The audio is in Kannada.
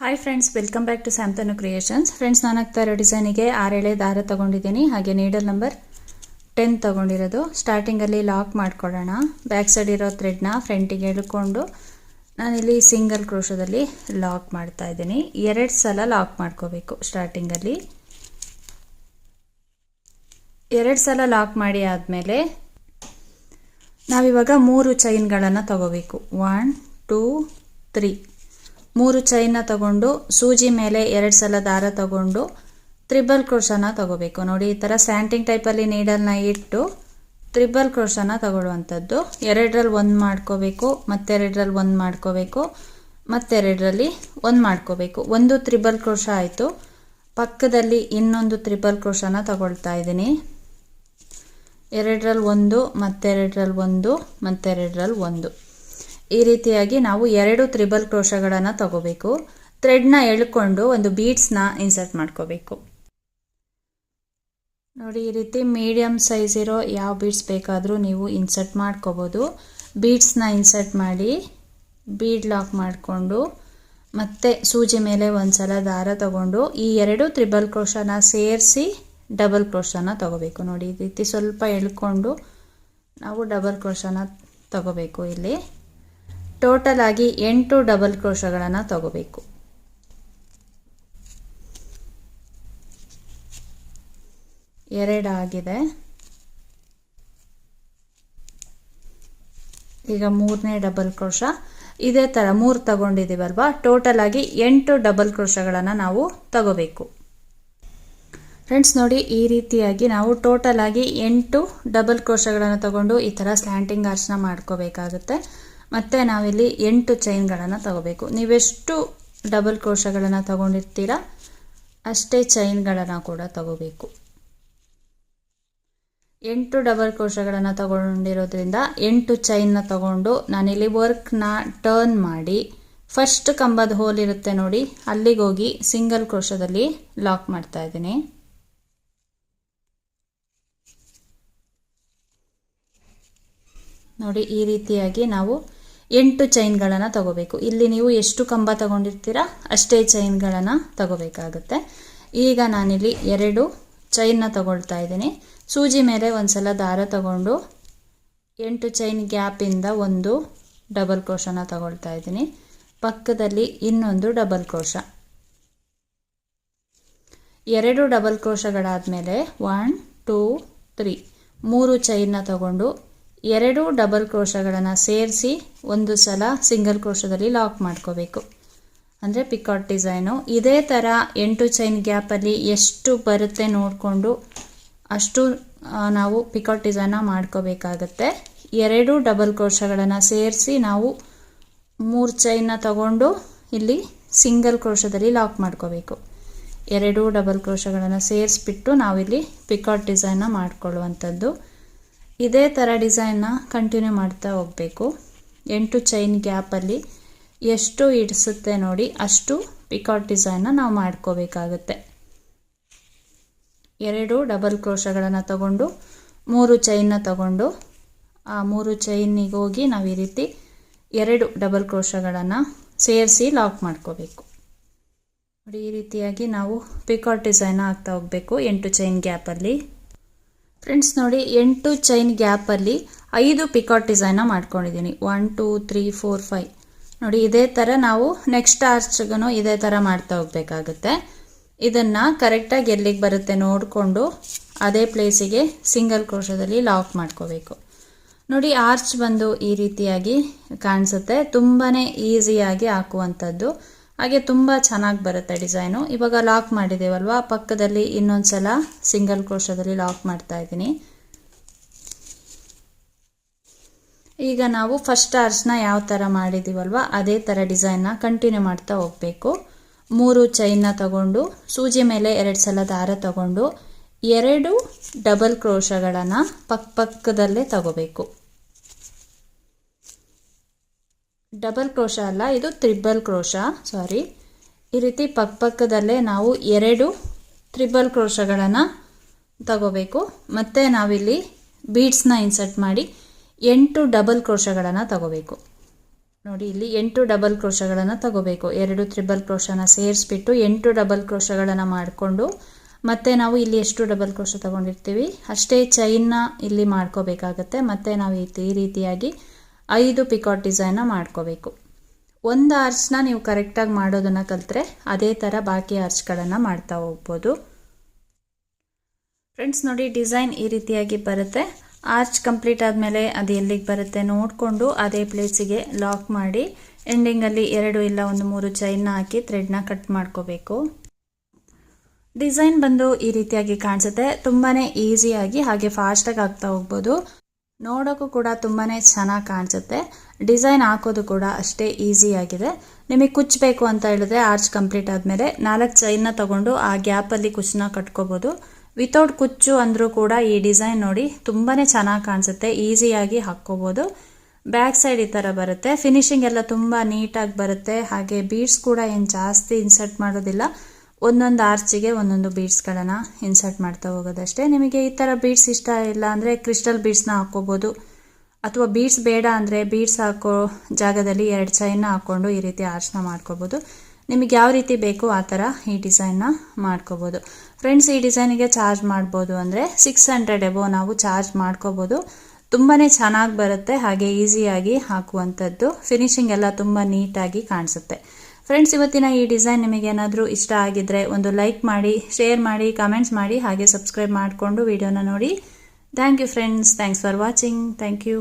Hi friends welcome back to ಸ್ಯಾಮ್ತನು creations friends ನಾನು ಇರೋ ಡಿಸೈನಿಗೆ ಆರೇಳೆ ದಾರ ತಗೊಂಡಿದ್ದೀನಿ. ಹಾಗೆ ನೀಡಲ್ ನಂಬರ್ ಟೆನ್ ತಗೊಂಡಿರೋದು. ಸ್ಟಾರ್ಟಿಂಗಲ್ಲಿ ಲಾಕ್ ಮಾಡ್ಕೊಳ್ಳೋಣ. ಬ್ಯಾಕ್ ಸೈಡ್ ಇರೋ ಥ್ರೆಡ್ನ ಫ್ರಂಟಿಗೆ ಎಳ್ಕೊಂಡು ನಾನಿಲ್ಲಿ ಸಿಂಗಲ್ ಕ್ರೋಶದಲ್ಲಿ ಲಾಕ್ ಮಾಡ್ತಾ ಇದ್ದೀನಿ. ಎರಡು ಸಲ ಲಾಕ್ ಮಾಡ್ಕೋಬೇಕು ಸ್ಟಾರ್ಟಿಂಗಲ್ಲಿ ಎರಡು ಸಲ ಲಾಕ್ ಮಾಡಿ ಆದಮೇಲೆ ನಾವಿವಾಗ ಮೂರು ಚೈನ್ಗಳನ್ನು ತಗೋಬೇಕು. ಒನ್ ಟೂ ತ್ರೀ ಮೂರು ಚೈನ್ನ ತಗೊಂಡು ಸೂಜಿ ಮೇಲೆ ಎರಡು ಸಲ ದಾರ ತಗೊಂಡು ತ್ರಿಬಲ್ ಕ್ರೋಶನ ತಗೋಬೇಕು. ನೋಡಿ, ಈ ಥರ ಸ್ಯಾಂಟಿಂಗ್ ಟೈಪಲ್ಲಿ ನೀಡಲ್ನ ಇಟ್ಟು ತ್ರಿಬಲ್ ಕ್ರೋಶನ ತಗೊಳ್ಳುವಂಥದ್ದು. ಎರಡರಲ್ಲಿ ಒಂದು ಮಾಡ್ಕೋಬೇಕು, ಮತ್ತೆರಡರಲ್ಲಿ ಒಂದು ಮಾಡ್ಕೋಬೇಕು, ಮತ್ತೆರಡರಲ್ಲಿ ಒಂದು ಮಾಡ್ಕೋಬೇಕು. ಒಂದು ತ್ರಿಬಲ್ ಕ್ರೋಶ ಆಯಿತು. ಪಕ್ಕದಲ್ಲಿ ಇನ್ನೊಂದು ತ್ರಿಬಲ್ ಕ್ರೋಶನ ತಗೊಳ್ತಾ ಇದ್ದೀನಿ. ಎರಡರಲ್ಲಿ ಒಂದು, ಮತ್ತೆರಡರಲ್ಲಿ ಒಂದು ಮತ್ತೆರಡರಲ್ಲಿ ಒಂದು. ಈ ರೀತಿಯಾಗಿ ನಾವು ಎರಡು ತ್ರಿಬಲ್ ಕ್ರೋಶಗಳನ್ನು ತಗೋಬೇಕು. ಥ್ರೆಡ್ನ ಎಳ್ಕೊಂಡು ಒಂದು ಬೀಡ್ಸ್ನ ಇನ್ಸರ್ಟ್ ಮಾಡ್ಕೋಬೇಕು. ನೋಡಿ, ಈ ರೀತಿ ಮೀಡಿಯಮ್ ಸೈಜ್ ಇರೋ ಯಾವ ಬೀಡ್ಸ್ ಬೇಕಾದರೂ ನೀವು ಇನ್ಸರ್ಟ್ ಮಾಡ್ಕೋಬೋದು. ಬೀಡ್ಸ್ನ ಇನ್ಸರ್ಟ್ ಮಾಡಿ ಬೀಡ್ ಲಾಕ್ ಮಾಡಿಕೊಂಡು ಮತ್ತೆ ಸೂಜಿ ಮೇಲೆ ಒಂದ್ಸಲ ದಾರ ತಗೊಂಡು ಈ ಎರಡು ತ್ರಿಬಲ್ ಕ್ರೋಶನ ಸೇರಿಸಿ ಡಬಲ್ ಕ್ರೋಶನ ತಗೋಬೇಕು. ನೋಡಿ, ಈ ರೀತಿ ಸ್ವಲ್ಪ ಎಳ್ಕೊಂಡು ನಾವು ಡಬಲ್ ಕ್ರೋಶನ ತಗೋಬೇಕು ಇಲ್ಲಿ. ಟೋಟಲ್ ಆಗಿ ಎಂಟು ಡಬಲ್ ಕ್ರೋಶಗಳನ್ನು ತಗೋಬೇಕು. ಎರಡಾಗಿದೆ ಈಗ ಮೂರನೇ ಡಬಲ್ ಕ್ರೋಶ ಇದೇ ಥರ ಮೂರು ತಗೊಂಡಿದ್ದೀವಲ್ವಾ ಟೋಟಲ್ ಆಗಿ ಎಂಟು ಡಬಲ್ ಕ್ರೋಶಗಳನ್ನು ನಾವು ತಗೋಬೇಕು. ಫ್ರೆಂಡ್ಸ್ ನೋಡಿ, ಈ ರೀತಿಯಾಗಿ ನಾವು ಟೋಟಲ್ ಆಗಿ ಎಂಟು ಡಬಲ್ ಕ್ರೋಶಗಳನ್ನು ತಗೊಂಡು ಈ ಥರ ಸ್ಲ್ಯಾಂಟಿಂಗ್ ಆರ್ಚ್ನ ಮಾಡ್ಕೋಬೇಕಾಗುತ್ತೆ. ಮತ್ತು ನಾವಿಲ್ಲಿ ಎಂಟು ಚೈನ್ಗಳನ್ನು ತಗೋಬೇಕು. ನೀವೆಷ್ಟು ಡಬಲ್ ಕ್ರೋಶಗಳನ್ನು ತಗೊಂಡಿರ್ತೀರ, ಅಷ್ಟೇ ಚೈನ್ಗಳನ್ನು ಕೂಡ ತಗೋಬೇಕು. ಎಂಟು ಡಬಲ್ ಕ್ರೋಶಗಳನ್ನು ತಗೊಂಡಿರೋದ್ರಿಂದ ಎಂಟು ಚೈನ್ನ ತಗೊಂಡು ನಾನಿಲ್ಲಿ ವರ್ಕ್ನ ಟರ್ನ್ ಮಾಡಿ, ಫಸ್ಟ್ ಕಂಬದ ಹೋಲ್ ಇರುತ್ತೆ ನೋಡಿ ಅಲ್ಲಿಗೆ ಹೋಗಿ ಸಿಂಗಲ್ ಕ್ರೋಶದಲ್ಲಿ ಲಾಕ್ ಮಾಡ್ತಾ ಇದ್ದೀನಿ. ನೋಡಿ, ಈ ರೀತಿಯಾಗಿ ನಾವು ಎಂಟು ಚೈನ್ಗಳನ್ನು ತಗೋಬೇಕು. ಇಲ್ಲಿ ನೀವು ಎಷ್ಟು ಕಂಬ ತಗೊಂಡಿರ್ತೀರಾ ಅಷ್ಟೇ ಚೈನ್ಗಳನ್ನು ತಗೋಬೇಕಾಗುತ್ತೆ. ಈಗ ನಾನಿಲ್ಲಿ ಎರಡು ಚೈನ್ನ ತಗೊಳ್ತಾ ಇದ್ದೀನಿ. ಸೂಜಿ ಮೇಲೆ ಒಂದು ಸಲ ದಾರ ತಗೊಂಡು ಎಂಟು ಚೈನ್ ಗ್ಯಾಪಿಂದ ಒಂದು ಡಬಲ್ ಕ್ರೋಶನ ತಗೊಳ್ತಾ ಇದ್ದೀನಿ. ಪಕ್ಕದಲ್ಲಿ ಇನ್ನೊಂದು ಡಬಲ್ ಕ್ರೋಶ. ಎರಡು ಡಬಲ್ ಕ್ರೋಶಗಳಾದಮೇಲೆ ಒನ್ ಟೂ ತ್ರೀ ಮೂರು ಚೈನ್ನ ತಗೊಂಡು ಎರಡು ಡಬಲ್ ಕ್ರೋಶಗಳನ್ನು ಸೇರಿಸಿ ಒಂದು ಸಲ ಸಿಂಗಲ್ ಕ್ರೋಶದಲ್ಲಿ ಲಾಕ್ ಮಾಡ್ಕೋಬೇಕು. ಅಂದರೆ ಪಿಕಾಟ್ ಡಿಸೈನು. ಇದೇ ಥರ ಎಂಟು ಚೈನ್ ಗ್ಯಾಪಲ್ಲಿ ಎಷ್ಟು ಬರುತ್ತೆ ನೋಡಿಕೊಂಡು ಅಷ್ಟು ನಾವು ಪಿಕಾಟ್ ಡಿಸೈನ ಮಾಡ್ಕೋಬೇಕಾಗತ್ತೆ. ಎರಡು ಡಬಲ್ ಕ್ರೋಶಗಳನ್ನು ಸೇರಿಸಿ ನಾವು ಮೂರು ಚೈನ್ನ ತಗೊಂಡು ಇಲ್ಲಿ ಸಿಂಗಲ್ ಕ್ರೋಶದಲ್ಲಿ ಲಾಕ್ ಮಾಡ್ಕೋಬೇಕು. ಎರಡು ಡಬಲ್ ಕ್ರೋಶಗಳನ್ನು ಸೇರಿಸ್ಬಿಟ್ಟು ನಾವಿಲ್ಲಿ ಪಿಕಾಟ್ ಡಿಸೈನ್ನ ಮಾಡ್ಕೊಳ್ಳುವಂಥದ್ದು. ಇದೇ ಥರ ಡಿಸೈನ್ನ ಕಂಟಿನ್ಯೂ ಮಾಡ್ತಾ ಹೋಗಬೇಕು. ಎಂಟು ಚೈನ್ ಗ್ಯಾಪಲ್ಲಿ ಎಷ್ಟು ಇಡಿಸುತ್ತೆ ನೋಡಿ, ಅಷ್ಟು ಪಿಕಾಟ್ ಡಿಸೈನ್ನ ನಾವು ಮಾಡ್ಕೋಬೇಕಾಗುತ್ತೆ. ಎರಡು ಡಬಲ್ ಕ್ರೋಶಗಳನ್ನು ತಗೊಂಡು, ಮೂರು ಚೈನ್ನ ತಗೊಂಡು, ಆ ಮೂರು ಚೈನಿಗೆ ಹೋಗಿ ನಾವು ಈ ರೀತಿ ಎರಡು ಡಬಲ್ ಕ್ರೋಶಗಳನ್ನು ಸೇರಿಸಿ ಲಾಕ್ ಮಾಡ್ಕೋಬೇಕು. ನೋಡಿ, ಈ ರೀತಿಯಾಗಿ ನಾವು ಪಿಕಾಟ್ ಡಿಸೈನ್ ಆಗ್ತಾ ಹೋಗಬೇಕು ಎಂಟು ಚೈನ್ ಗ್ಯಾಪಲ್ಲಿ ಫ್ರೆಂಡ್ಸ್ ನೋಡಿ, ಎಂಟು ಚೈನ್ ಗ್ಯಾಪಲ್ಲಿ ಐದು ಪಿಕಾಟ್ ಡಿಸೈನ ಮಾಡ್ಕೊಂಡಿದ್ದೀನಿ one two three four five ನೋಡಿ, ಇದೇ ಥರ ನಾವು ನೆಕ್ಸ್ಟ್ ಆರ್ಚ್ಗೂ ಇದೇ ಥರ ಮಾಡ್ತಾ ಹೋಗ್ಬೇಕಾಗುತ್ತೆ. ಇದನ್ನು ಕರೆಕ್ಟಾಗಿ ಎಲ್ಲಿಗೆ ಬರುತ್ತೆ ನೋಡಿಕೊಂಡು ಅದೇ ಪ್ಲೇಸಿಗೆ ಸಿಂಗಲ್ ಕ್ರೋಶದಲ್ಲಿ ಲಾಕ್ ಮಾಡ್ಕೋಬೇಕು. ನೋಡಿ ಆರ್ಚ್ ಬಂದು ಈ ರೀತಿಯಾಗಿ ಕಾಣಿಸುತ್ತೆ. ತುಂಬಾ ಈಸಿಯಾಗಿ ಹಾಕುವಂಥದ್ದು. ಹಾಗೆ ತುಂಬ ಚೆನ್ನಾಗಿ ಬರುತ್ತೆ ಡಿಸೈನು. ಇವಾಗ ಲಾಕ್ ಮಾಡಿದ್ದೇವಲ್ವ ಪಕ್ಕದಲ್ಲಿ ಇನ್ನೊಂದು ಸಲ ಸಿಂಗಲ್ ಕ್ರೋಶದಲ್ಲಿ ಲಾಕ್ ಮಾಡ್ತಾ ಇದ್ದೀನಿ. ಈಗ ನಾವು ಫಸ್ಟ್ ಆರ್ಸ್ನ ಯಾವ ಥರ ಮಾಡಿದ್ದೀವಲ್ವ ಅದೇ ಥರ ಡಿಸೈನ್ನ ಕಂಟಿನ್ಯೂ ಮಾಡ್ತಾ ಹೋಗಬೇಕು. ಮೂರು ಚೈನ್ನ ತಗೊಂಡು, ಸೂಜಿ ಮೇಲೆ ಎರಡು ಸಲ ದಾರ ತಗೊಂಡು, ಎರಡು ಡಬಲ್ ಕ್ರೋಶಗಳನ್ನು ಪಕ್ಕ ಪಕ್ಕದಲ್ಲೇ ತಗೋಬೇಕು. ಡಬಲ್ ಕ್ರೋಶ ಅಲ್ಲ, ಇದು ತ್ರಿಬಲ್ ಕ್ರೋಶ ಸಾರಿ ಈ ರೀತಿ ಪಕ್ಕಪಕ್ಕದಲ್ಲೇ ನಾವು ಎರಡು ತ್ರಿಬಲ್ ಕ್ರೋಶಗಳನ್ನು ತಗೋಬೇಕು. ಮತ್ತು ನಾವಿಲ್ಲಿ ಬೀಡ್ಸ್ನ ಇನ್ಸರ್ಟ್ ಮಾಡಿ ಎಂಟು ಡಬಲ್ ಕ್ರೋಶಗಳನ್ನು ತಗೋಬೇಕು. ನೋಡಿ, ಇಲ್ಲಿ ಎಂಟು ಡಬಲ್ ಕ್ರೋಶಗಳನ್ನು ತಗೋಬೇಕು. ಎರಡು ತ್ರಿಬಲ್ ಕ್ರೋಶನ ಸೇರಿಸ್ಬಿಟ್ಟು ಎಂಟು ಡಬಲ್ ಕ್ರೋಶಗಳನ್ನು ಮಾಡಿಕೊಂಡು, ಮತ್ತೆ ನಾವು ಇಲ್ಲಿ ಎಷ್ಟು ಡಬಲ್ ಕ್ರೋಶ ತಗೊಂಡಿರ್ತೀವಿ? ಅಷ್ಟೇ ಚೈನ್ನ ಇಲ್ಲಿ ಮಾಡ್ಕೋಬೇಕಾಗತ್ತೆ. ಮತ್ತೆ ನಾವು ಈ ರೀತಿಯಾಗಿ ಐದು ಪಿಕಾಟ್ ಡಿಸೈನ್ನ ಮಾಡ್ಕೋಬೇಕು. ಒಂದು ಆರ್ಚ್ನ ನೀವು ಕರೆಕ್ಟಾಗಿ ಮಾಡೋದನ್ನು ಕಲಿತ್ರೆ ಅದೇ ಥರ ಬಾಕಿ ಆರ್ಚ್ಗಳನ್ನು ಮಾಡ್ತಾ ಹೋಗ್ಬೋದು. ಫ್ರೆಂಡ್ಸ್, ನೋಡಿ, ಡಿಸೈನ್ ಈ ರೀತಿಯಾಗಿ ಬರುತ್ತೆ. ಆರ್ಚ್ ಕಂಪ್ಲೀಟ್ ಆದಮೇಲೆ ಅದು ಎಲ್ಲಿಗೆ ಬರುತ್ತೆ ನೋಡಿಕೊಂಡು ಅದೇ ಪ್ಲೇಸಿಗೆ ಲಾಕ್ ಮಾಡಿ ಎಂಡಿಂಗಲ್ಲಿ ಎರಡು ಇಲ್ಲ ಒಂದು ಮೂರು ಚೈನ್ನ ಹಾಕಿ ಥ್ರೆಡ್ನ ಕಟ್ ಮಾಡ್ಕೋಬೇಕು. ಡಿಸೈನ್ ಬಂದು ಈ ರೀತಿಯಾಗಿ ಕಾಣಿಸುತ್ತೆ. ತುಂಬಾ ಈಸಿಯಾಗಿ ಹಾಗೆ ಫಾಸ್ಟಾಗಿ ಆಗ್ತಾ ಹೋಗ್ಬೋದು. ನೋಡೋಕ್ಕೂ ಕೂಡ ತುಂಬಾ ಚೆನ್ನಾಗಿ ಕಾಣಿಸುತ್ತೆ. ಡಿಸೈನ್ ಹಾಕೋದು ಕೂಡ ಅಷ್ಟೇ ಈಸಿಯಾಗಿದೆ ನಿಮಗೆ ಕುಚ್ಚಬೇಕು ಅಂತ ಹೇಳಿದ್ರೆ ಆರ್ಚ್ ಕಂಪ್ಲೀಟ್ ಆದಮೇಲೆ ನಾಲ್ಕು ಚೈನ್ನ ತಗೊಂಡು ಆ ಗ್ಯಾಪಲ್ಲಿ ಕುಚ್ಚನ್ನ ಕಟ್ಕೋಬೋದು. ವಿತೌಟ್ ಕುಚ್ಚು ಅಂದರೂ ಕೂಡ ಈ ಡಿಸೈನ್ ನೋಡಿ ತುಂಬಾ ಚೆನ್ನಾಗಿ ಕಾಣಿಸುತ್ತೆ. ಈಸಿಯಾಗಿ ಹಾಕ್ಕೋಬೋದು. ಬ್ಯಾಕ್ ಸೈಡ್ ಈ ಥರ ಬರುತ್ತೆ. ಫಿನಿಶಿಂಗ್ ಎಲ್ಲ ತುಂಬ ನೀಟಾಗಿ ಬರುತ್ತೆ. ಹಾಗೆ ಬೀಡ್ಸ್ ಕೂಡ ಏನು ಜಾಸ್ತಿ ಇನ್ಸರ್ಟ್ ಮಾಡೋದಿಲ್ಲ. ಒಂದೊಂದು ಆರ್ಚಿಗೆ ಒಂದೊಂದು ಬೀಡ್ಸ್ಗಳನ್ನು ಇನ್ಸರ್ಟ್ ಮಾಡ್ತಾ ಹೋಗೋದಷ್ಟೇ. ನಿಮಗೆ ಈ ಥರ ಬೀಡ್ಸ್ ಇಷ್ಟ ಇಲ್ಲ ಅಂದರೆ ಕ್ರಿಸ್ಟಲ್ ಬೀಡ್ಸ್ನ ಹಾಕ್ಕೋಬೋದು. ಅಥವಾ ಬೀಡ್ಸ್ ಬೇಡ ಅಂದರೆ ಬೀಡ್ಸ್ ಹಾಕೋ ಜಾಗದಲ್ಲಿ ಎರಡು ಚೈನ್ನ ಹಾಕ್ಕೊಂಡು ಈ ರೀತಿ ಆರ್ಚ್ನ ಮಾಡ್ಕೋಬೋದು. ನಿಮಗೆ ಯಾವ ರೀತಿ ಬೇಕು ಆ ಥರ ಈ ಡಿಸೈನ್ನ ಮಾಡ್ಕೋಬೋದು. ಫ್ರೆಂಡ್ಸ್, ಈ ಡಿಸೈನಿಗೆ ಚಾರ್ಜ್ ಮಾಡ್ಬೋದು ಅಂದರೆ ಸಿಕ್ಸ್ ಹಂಡ್ರೆಡ್ ಎಬೋ ನಾವು ಚಾರ್ಜ್ ಮಾಡ್ಕೋಬೋದು. ತುಂಬಾ ಚೆನ್ನಾಗಿ ಬರುತ್ತೆ, ಹಾಗೆ ಈಸಿಯಾಗಿ ಹಾಕುವಂಥದ್ದು. ಫಿನಿಶಿಂಗ್ ಎಲ್ಲ ತುಂಬ ನೀಟಾಗಿ ಕಾಣಿಸುತ್ತೆ. ಫ್ರೆಂಡ್ಸ್ ಇವತ್ತಿನ ಈ ಡಿಸೈನ್ ನಿಮಗೇನಾದರೂ ಇಷ್ಟ ಆಗಿದ್ರೆ ಒಂದು ಲೈಕ್ ಮಾಡಿ ಶೇರ್ ಮಾಡಿ ಕಮೆಂಟ್ಸ್ ಮಾಡಿ, ಹಾಗೆ ಸಬ್ಸ್ಕ್ರೈಬ್ ಮಾಡಿಕೊಂಡು ವಿಡಿಯೋನ ನೋಡಿ. Thank you friends thanks for watching thank you